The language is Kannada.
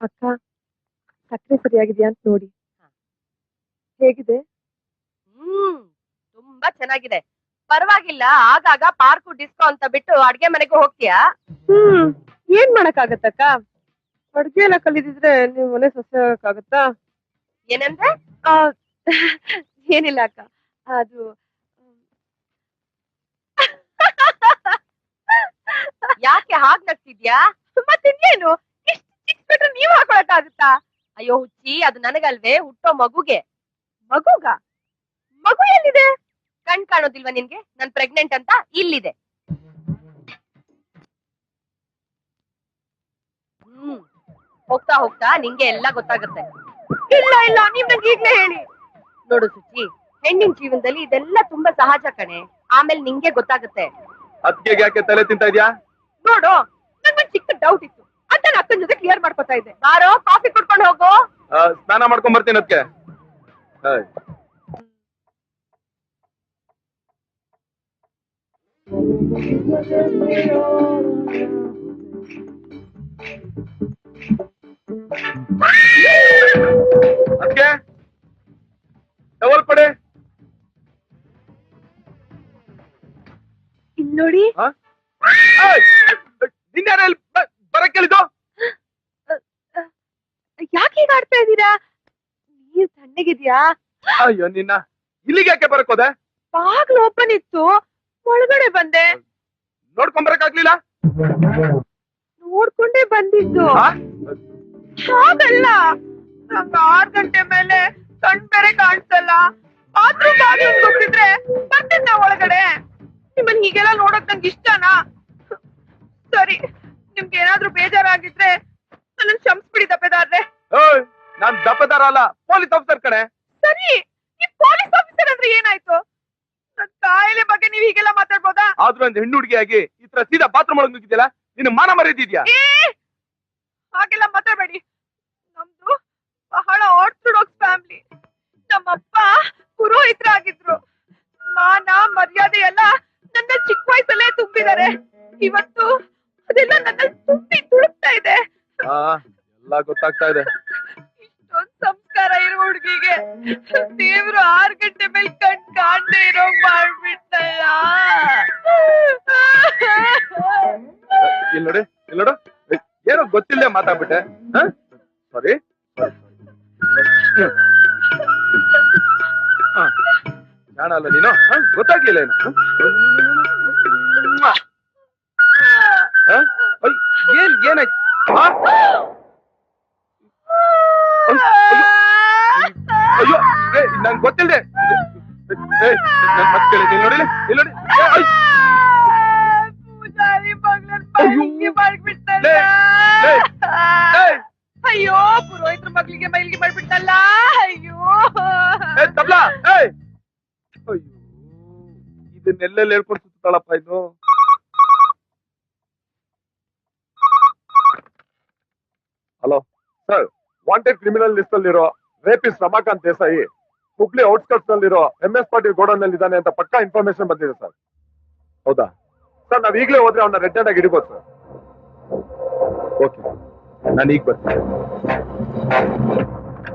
ಅಕ್ಕ ಸಕ್ಕರೆ ಸರಿಯಾಗಿದೆಯಾ ಅಂತ ನೋಡಿ. ಹೇಗಿದೆ? ಹ್ಮ್ ತುಂಬಾ ಚೆನ್ನಾಗಿದೆ. ಪರವಾಗಿಲ್ಲ ಆಗಾಗ ಪಾರ್ಕು ಡಿಸ್ಕೋ ಅಂತ ಬಿಟ್ಟು ಅಡ್ಗೆ ಮನೆಗೆ ಹೋಗ್ತೀಯಾ? ಹ್ಮ್ ಏನ್ ಮಾಡಕ್ಕಾಗತ್ತಕ್ಕ? ಅಡ್ಗೆ ಎಲ್ಲ ಕಲಿದಿದ್ರೆ ನೀವ್ ಮನೆ ಸಸ್ಯ ಆಗಕ್ಕಾಗತ್ತಾ? ಏನಂದ್ರೆ ಆ, ಏನಿಲ್ಲ ಅಕ್ಕ. ಅದು ಯಾಕೆ ಹಾಗ್ ನಗ್ತಿದ್ಯಾ? ಮತ್ತಿನ್ನೇನು ಇಷ್ಟು ಚಿಕ್ಕ ಬಿಟ್ರೆ ನೀವ್ ಅಯ್ಯೋ ಹುಚ್ಚಿ, ಅದು ನನಗಲ್ವೇ. ಹುಟ್ಟೋ ಮಗುಗೆ. ಮಗುಗ? ಮಗು ಎಲ್ಲಿದೆ? ಕಣ್ ಕಾಣೋದಿಲ್ವಾ ನಿನ್ಗೆ? ನಾನ್ ಪ್ರೆಗ್ನೆಂಟ್ ಅಂತ ಇಲ್ಲಿದೆ. ಹ್ಮ್. ಹೋಗ್ತಾ ಹೋಗ್ತಾ ನಿಂಗೆ ಎಲ್ಲ ಗೊತ್ತಾಗುತ್ತೆ. ಇಲ್ಲ ಇಲ್ಲ, ನೀವ್ ನಂಗೆ ಈಗ್ಲೇ ಹೇಳಿ. ನೋಡು ಸುಚಿ, ಹೆಣ್ಣಿನ ಜೀವನದಲ್ಲಿ ಇದೆಲ್ಲ ತುಂಬಾ ಸಹಜ ಕಣೆ. ಆಮೇಲೆ ನಿಂಗೆ ಗೊತ್ತಾಗುತ್ತೆ. ಅದ್ಕೆ ಯಾಕೆ ತಲೆ ತಿಂತ ಇದ್ಯಾ? ನೋಡು ನಂಗೊಂದ್ ಚಿಕ್ಕ ಡೌಟ್ ಇತ್ತು. ಅಂತ ನಾನು ಅಕ್ಕನ ಜೊತೆ ಕ್ಲಿಯರ್ ಮಾಡ್ಕೊತಾ ಇದ್ದೆ. ಬಾರೋ ಕಾಫಿ ಕುಡ್ಕೊಂಡು ಹೋಗು. ಆ, ಸ್ನಾನ ಮಾಡ್ಕೊಂಡ್ ಬರ್ತೀನಿ ಅದಕ್ಕೆ ಅದಕ್ಕೆ ಟವಲ್ ಪಡೆ ಇಲ್ಲಿ ನೋಡಿ. ನಿನ್ನೆ ಬರಕ್ ಕೇಳಿದ್ದು ಯಾಕೆ ಈಗ ಆಡ್ತಾ ಇದ್ದೀರಾ? ನೀರ್ ತಣ್ಣಗಿದ್ಯಾ? ಅಯ್ಯೋ ನಿನ್ನ ಇಲ್ಲಿಗೆ ಯಾಕೆ ಬರಕ್ ಹೋದೆ? ಬಾಗ್ಲು ಓಪನ್ ಇತ್ತು ಒಳಗಡೆ ಬಂದೆ. ನೋಡ್ಕೊಂಡ್ ಬರಕಾಗ್ಲಿಲ್ಲ ನೋಡ್ಕೊಂಡೇ ಬಂದಿದ್ದು? ಹಾಗಲ್ಲ. ನಂಗ ಆರ್ ಗಂಟೆ ಮೇಲೆ ಕಣ್ ಬೇರೆ ಕಾಣಿಸಲ್ಲ. ಬಾತ್ರೂಮ್ ಬಾಗಿಲು ಗೊತ್ತಿದ್ರೆ ಬಂದಿದ್ದ ಒಳಗಡೆ. ನಿಮ್ಮನ್ ಹೀಗೆಲ್ಲ ನೋಡಕ್ ನಂಗೆ ಇಷ್ಟನಾ? ಸರಿ ನಿಮ್ಗೆ ಏನಾದ್ರೂ ಬೇಜಾರಾಗಿದ್ರೆ ನನ್ನ ಕ್ಷಮಿಸ್ಬಿಡಿ ದಪ್ಪೆದಾರ್ರೆ. ಏಯ್ ನಾನ್ ದಪ್ಪದಾರ ಅಲ್ಲ ಪೊಲೀಸ್ ಆಫೀಸರ್ ಕಡೆ ಸರಿ ಈ ಪೊಲೀಸ್ ಆಫೀಸರ್ ಅಂದ್ರೆ ಏನಾಯ್ತು? ನನ್ ಕಾಯಿಲೆ ಬಗ್ಗೆ ನೀವ್ ಹೀಗೆಲ್ಲ ಮಾತಾಡ್ಬೋದಾ? ಆದ್ರೂ ಒಂದ್ ಹೆಣ್ಣು ಹುಡುಗಿಯಾಗಿ ಈ ತರ ಸೀದಾ ಬಾತ್ರೂಮ್ ಒಳಗ್ ನುಗ್ಗಿದ್ಯಲ್ಲ ನಿನ್ನ ಮಾನ ಮರ್ಯಾದಿದ್ಯಾ? ಏ ಹಾಗೆಲ್ಲ ಮಾತಾಡಬೇಡಿ. ನಮ್ದು ಬಹಳ ಆರ್ಥೋಡಾಕ್ಸ್ ಫ್ಯಾಮಿಲಿ. ನಮ್ಮಪ್ಪ ಪುರೋಹಿತರಾಗಿದ್ರು ಮಾನ ಮರ್ಯಾದೆ ಎಲ್ಲ ನನ್ನ ಚಿಕ್ಕ ವಯಸ್ಸಲ್ಲೇ ತುಂಬಿದ್ದಾರೆ. ಇವತ್ತು ತುಂಬಿ ತುಳುಕ್ತಾ ಇದೆ. ಎಲ್ಲ ಗೊತ್ತಾಗ್ತಾ ಇದೆ. ಸಂಸ್ಕಾರ ಇರೋ ಹುಡುಗಿಗೆ ದೇವ್ರು ಆರ್ ಗಂಟೆ ಮೇಲೆ ಕಣ್ ಕಾಣದೆ ಇರೋ ಮಾಡ್ಬಿಟ್ಟಲ್ಲ ಇಲ್ಲಿ ನೋಡಿ ಇಲ್ಲಿ ನೋಡು. ಏನೋ ಗೊತ್ತಿಲ್ಲದೆ ಮಾತಾಡ್ಬಿಟ್ಟೆ. ಸಾರಿ ಜಾಣ ಅಲ್ಲ ನೀನು? ಹ? ಗೊತ್ತಾಗ್ಲಿಲ್ಲ ಏನು ಏನಾಯ್ತು? ಅಯ್ಯೋ ನಂಗೆ ಗೊತ್ತಿಲ್ಲದೆ ಮತ್ತೆ ಇಲ್ಲಿ ನೋಡಿ? ಇಲ್ಲಿ ನೋಡಿ ಅಯ್ಯೋ. ಪುರೋಹಿತ್ರ ಮಗಳಿಗೆ ಮೈಲಿಗೆ ಮಾಡ್ಬಿಟ್ಟಲ್ಲ ಅಯ್ಯೋ. ತಬ್ಲಾ ಅಯ್ಯೋ ಇದನ್ನೆಲ್ಲೆಲ್ಲಿ ಹೇಳ್ಕೊಂಡು ಸುತ್ತಾಳಪ್ಪ ಇದು ಸರ್ ವಾಂಟೆಡ್ ಕ್ರಿಮಿನಲ್ ಲಿಸ್ಟ್ ಅಲ್ಲಿರೋ ರೇಪಿಸ್ಟ್ ರಮಾಕಾಂತ್ ದೇಸಾಯಿ ಹುಬ್ಳಿ ಔಟ್ಸ್ಕರ್ಟ್ಸ್ ನಲ್ಲಿರೋ ಎಂ ಎಸ್ ಪಾಟೀಲ್ ಗೋಡನ್ನಲ್ಲಿ ಇದ್ದಾನೆ ಅಂತ ಪಕ್ಕಾ ಇನ್ಫಾರ್ಮೇಶನ್ ಬಂದಿದೆ ಸರ್ ಹೌದಾ? ಸರ್ ನಾವ್ ಈಗಲೇ ಹೋದ್ರೆ ಅವನ್ನ ರೆಡ್ ಆಗಿ ಹಿಡಿಬೋದು ಸರ್ ಓಕೆ ನಾನು ಈಗ ಬರ್ತೀನಿ.